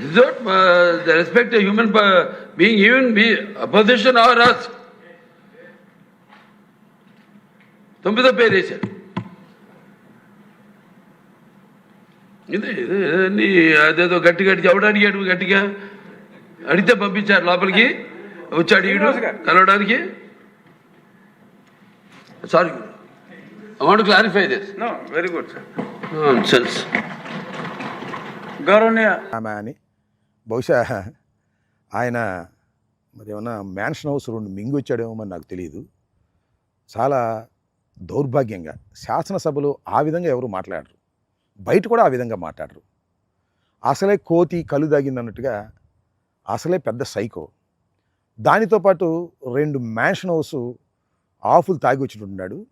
This is not uh, the respect a human being, even be opposition or us. తొమ్మిదో పేరు వేశారు. ఇదే ఇదే అదేదో గట్టి గట్టి ఎవడు అడిగాడు గట్టిగా అడిగితే పంపించారు లోపలికి. వచ్చి అడిగాడు కలవడానికి. Sorry I want clarify this no very good sir sense గౌరవనీయ అని బహుశా ఆయన మరి ఏమన్నా మ్యాన్షన్ హౌస్ రెండు మింగొచ్చాడేమో అని నాకు తెలియదు చాలా దౌర్భాగ్యంగా శాసనసభలో ఆ విధంగా ఎవరు మాట్లాడరు. బయట కూడా ఆ విధంగా మాట్లాడరు. అసలే కోతి కలు దాగిందన్నట్టుగా అసలే పెద్ద సైకో. దానితో పాటు రెండు మ్యాన్షన్ హౌస్ ఆఫులు తాగి వచ్చినట్టున్నాడు.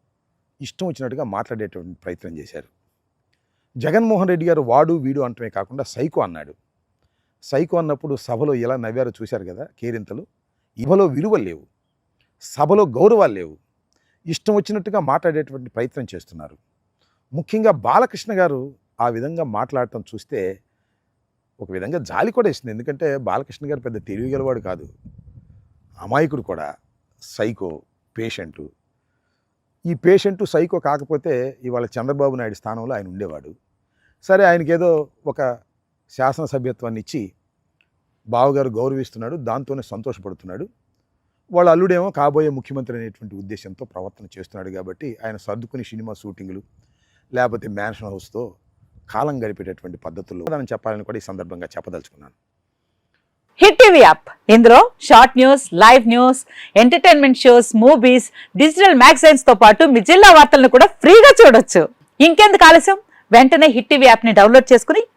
ఇష్టం వచ్చినట్టుగా మాట్లాడేటువంటి ప్రయత్నం చేశారు. జగన్మోహన్ రెడ్డి గారు వాడు వీడు అంటమే కాకుండా సైకో అన్నాడు. సైకో అన్నప్పుడు సభలో ఎలా నవ్వారో చూశారు కదా కేరింతలు. ఇవలో విలువలు లేవు. సభలో గౌరవాలు లేవు. ఇష్టం వచ్చినట్టుగా మాట్లాడేటువంటి ప్రయత్నం చేస్తున్నారు. ముఖ్యంగా బాలకృష్ణ గారు ఆ విధంగా మాట్లాడటం చూస్తే ఒక విధంగా జాలి కూడా ఇస్తుంది ఎందుకంటే బాలకృష్ణ గారు పెద్ద తెలివిగలవాడు కాదు. అమాయకుడు కూడా. Psycho patient. ఈ పేషెంటు సైకో కాకపోతే ఇవాళ చంద్రబాబు నాయుడు స్థానంలో ఆయన ఉండేవాడు. సరే ఆయనకి ఏదో ఒక శాసనసభ్యత్వాన్ని ఇచ్చి బావగారు గౌరవిస్తున్నాడు దాంతోనే సంతోషపడుతున్నాడు. వాళ్ళ అల్లుడేమో కాబోయే ముఖ్యమంత్రి అనేటువంటి ఉద్దేశంతో ప్రవర్తన చేస్తున్నాడు కాబట్టి ఆయన సర్దుకుని సినిమా షూటింగ్లు లేకపోతే మ్యాన్షన్ హౌస్తో కాలం గడిపేటటువంటి పద్ధతుల్లో దాన్ని చెప్పాలని కూడా ఈ సందర్భంగా చెప్పదలుచుకున్నాను. Hit TV app. ఇందులో short news live news entertainment shows movies digital మ్యాగజైన్స్తో పాటు మీ జిల్లా వార్తలను కూడా ఫ్రీగా చూడొచ్చు. ఇంకెందుకు ఆలస్యం? వెంటనే హిట్ టీవీ యాప్ని డౌన్లోడ్ చేసుకుని